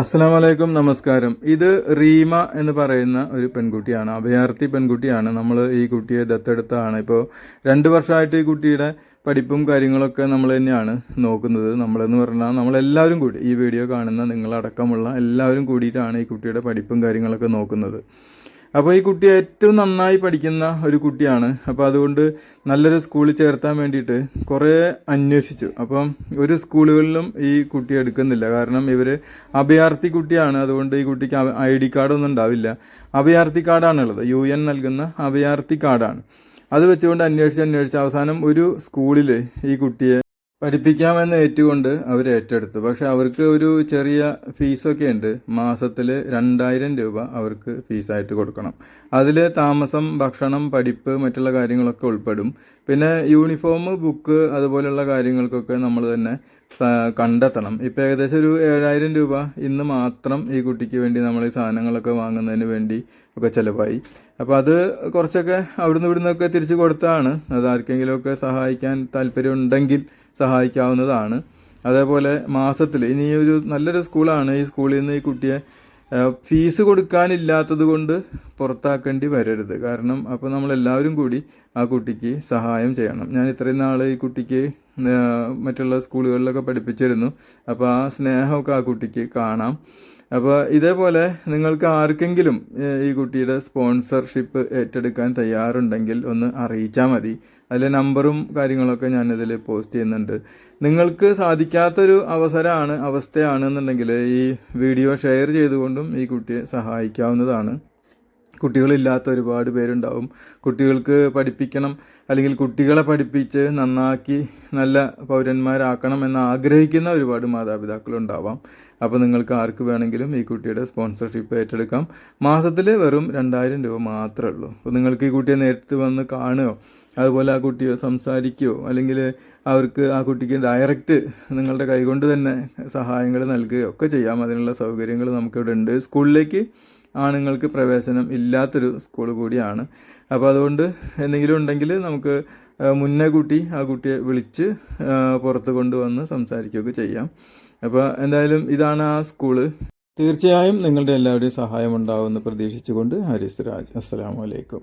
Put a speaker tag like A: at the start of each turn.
A: അസ്സാം വലൈക്കും നമസ്കാരം. ഇത് റീമ എന്ന് പറയുന്ന ഒരു പെൺകുട്ടിയാണ് അഭയാർത്ഥി പെൺകുട്ടിയാണ്. നമ്മൾ ഈ കുട്ടിയെ ദത്തെടുത്താണ് ഇപ്പോൾ രണ്ട് വർഷമായിട്ട് ഈ കുട്ടിയുടെ പഠിപ്പും കാര്യങ്ങളൊക്കെ നമ്മൾ തന്നെയാണ് നോക്കുന്നത്. നമ്മളെന്ന് പറഞ്ഞാൽ നമ്മളെല്ലാവരും കൂടി ഈ വീഡിയോ കാണുന്ന നിങ്ങളടക്കമുള്ള എല്ലാവരും കൂടിയിട്ടാണ് ഈ കുട്ടിയുടെ പഠിപ്പും കാര്യങ്ങളൊക്കെ നോക്കുന്നത്. അപ്പോൾ ഈ കുട്ടി ഏറ്റവും നന്നായി പഠിക്കുന്ന ഒരു കുട്ടിയാണ്. അപ്പോൾ അതുകൊണ്ട് നല്ലൊരു സ്കൂളിൽ ചേർത്താൻ വേണ്ടിയിട്ട് കുറേ അന്വേഷിച്ചു. അപ്പം ഒരു സ്കൂളുകളിലും ഈ കുട്ടി എടുക്കുന്നില്ല. കാരണം ഇവർ അഭയാർത്ഥി കുട്ടിയാണ്. അതുകൊണ്ട് ഈ കുട്ടിക്ക് ഐ ഡി കാർഡൊന്നും ഉണ്ടാവില്ല. അഭയാർത്ഥി കാർഡാണുള്ളത്. യു എൻ നൽകുന്ന അഭയാർത്ഥി കാർഡാണ്. അത് വെച്ചുകൊണ്ട് അന്വേഷിച്ച് അന്വേഷിച്ച് അവസാനം ഒരു സ്കൂളിൽ ഈ കുട്ടിയെ പഠിപ്പിക്കാമെന്ന് ഏറ്റുകൊണ്ട് അവർ ഏറ്റെടുത്തു. പക്ഷെ അവർക്ക് ഒരു ചെറിയ ഫീസൊക്കെ ഉണ്ട്. മാസത്തിൽ രണ്ടായിരം രൂപ അവർക്ക് ഫീസായിട്ട് കൊടുക്കണം. അതിൽ താമസം ഭക്ഷണം പഠിപ്പ് മറ്റുള്ള കാര്യങ്ങളൊക്കെ ഉൾപ്പെടും. പിന്നെ യൂണിഫോം ബുക്ക് അതുപോലെയുള്ള കാര്യങ്ങൾക്കൊക്കെ നമ്മൾ തന്നെ കണ്ടെത്തണം. ഇപ്പോൾ ഏകദേശം ഒരു ഏഴായിരം രൂപ ഇന്ന് മാത്രം ഈ കുട്ടിക്ക് വേണ്ടി നമ്മൾ ഈ സാധനങ്ങളൊക്കെ വാങ്ങുന്നതിന് വേണ്ടി ഒക്കെ ചിലവായി. അപ്പോൾ അത് കുറച്ചൊക്കെ അവിടുന്ന് ഇവിടുന്നൊക്കെ തിരിച്ചു കൊടുത്താണ്. അത് ആർക്കെങ്കിലുമൊക്കെ സഹായിക്കാൻ താല്പര്യം ഉണ്ടെങ്കിൽ സഹായിക്കാവുന്നതാണ്. അതേപോലെ മാസത്തിൽ ഇനി ഒരു നല്ലൊരു സ്കൂളാണ് ഈ സ്കൂളിൽ നിന്ന് ഈ കുട്ടിയെ ഫീസ് കൊടുക്കാനില്ലാത്തത് കൊണ്ട് പുറത്താക്കേണ്ടി വരരുത്. കാരണം അപ്പോൾ നമ്മളെല്ലാവരും കൂടി ആ കുട്ടിക്ക് സഹായം ചെയ്യണം. ഞാൻ ഇത്രയും നാൾ ഈ കുട്ടിക്ക് മറ്റുള്ള സ്കൂളുകളിലൊക്കെ പഠിപ്പിച്ചിരുന്നു. അപ്പോൾ ആ സ്നേഹമൊക്കെ ആ കുട്ടിക്ക് കാണാം. അപ്പോൾ ഇതേപോലെ നിങ്ങൾക്ക് ആർക്കെങ്കിലും ഈ കുട്ടിയുടെ സ്പോൺസർഷിപ്പ് ഏറ്റെടുക്കാൻ തയ്യാറുണ്ടെങ്കിൽ ഒന്ന് അറിയിച്ചാൽ മതി. അതിലെ നമ്പറും കാര്യങ്ങളൊക്കെ ഞാനിതിൽ പോസ്റ്റ് ചെയ്യുന്നുണ്ട്. നിങ്ങൾക്ക് സാധിക്കാത്തൊരു അവസരമാണ് അവസ്ഥയാണ് എന്നുണ്ടെങ്കിൽ ഈ വീഡിയോ ഷെയർ ചെയ്തുകൊണ്ടും ഈ കുട്ടിയെ സഹായിക്കാവുന്നതാണ്. കുട്ടികളില്ലാത്ത ഒരുപാട് പേരുണ്ടാവും. കുട്ടികൾക്ക് പഠിപ്പിക്കണം അല്ലെങ്കിൽ കുട്ടികളെ പഠിപ്പിച്ച് നന്നാക്കി നല്ല പൗരന്മാരാക്കണം എന്ന് ആഗ്രഹിക്കുന്ന ഒരുപാട് മാതാപിതാക്കളുണ്ടാവാം. അപ്പോൾ നിങ്ങൾക്ക് ആർക്ക് വേണമെങ്കിലും ഈ കുട്ടിയുടെ സ്പോൺസർഷിപ്പ് ഏറ്റെടുക്കാം. മാസത്തിൽ വെറും രണ്ടായിരം രൂപ മാത്രമേ ഉള്ളൂ. അപ്പോൾ നിങ്ങൾക്ക് ഈ കുട്ടിയെ നേരിട്ട് വന്ന് കാണുകയോ അതുപോലെ ആ കുട്ടിയോ സംസാരിക്കുകയോ അല്ലെങ്കിൽ അവർക്ക് ആ കുട്ടിക്ക് ഡയറക്റ്റ് നിങ്ങളുടെ കൈകൊണ്ട് തന്നെ സഹായങ്ങൾ നൽകുകയോ ഒക്കെ ചെയ്യാം. അതിനുള്ള സൗകര്യങ്ങൾ നമുക്കിവിടെ ഉണ്ട് സ്കൂളിലേക്ക് ആണുങ്ങൾക്ക് പ്രവേശനം ഇല്ലാത്തൊരു സ്കൂൾ കൂടിയാണ്. അപ്പോൾ അതുകൊണ്ട് എന്തെങ്കിലും ഉണ്ടെങ്കിൽ നമുക്ക് മുന്നേ കൂട്ടി ആ കുട്ടിയെ വിളിച്ച് പുറത്ത് കൊണ്ടുവന്ന് സംസാരിക്കുകയൊക്കെ ചെയ്യാം. അപ്പോൾ എന്തായാലും ഇതാണ് ആ സ്കൂൾ തീർച്ചയായും നിങ്ങളുടെ എല്ലാവരുടെയും സഹായം ഉണ്ടാവുമെന്ന് പ്രതീക്ഷിച്ചുകൊണ്ട് ഹരിസ് രാജ് അസ്സാം വലൈക്കും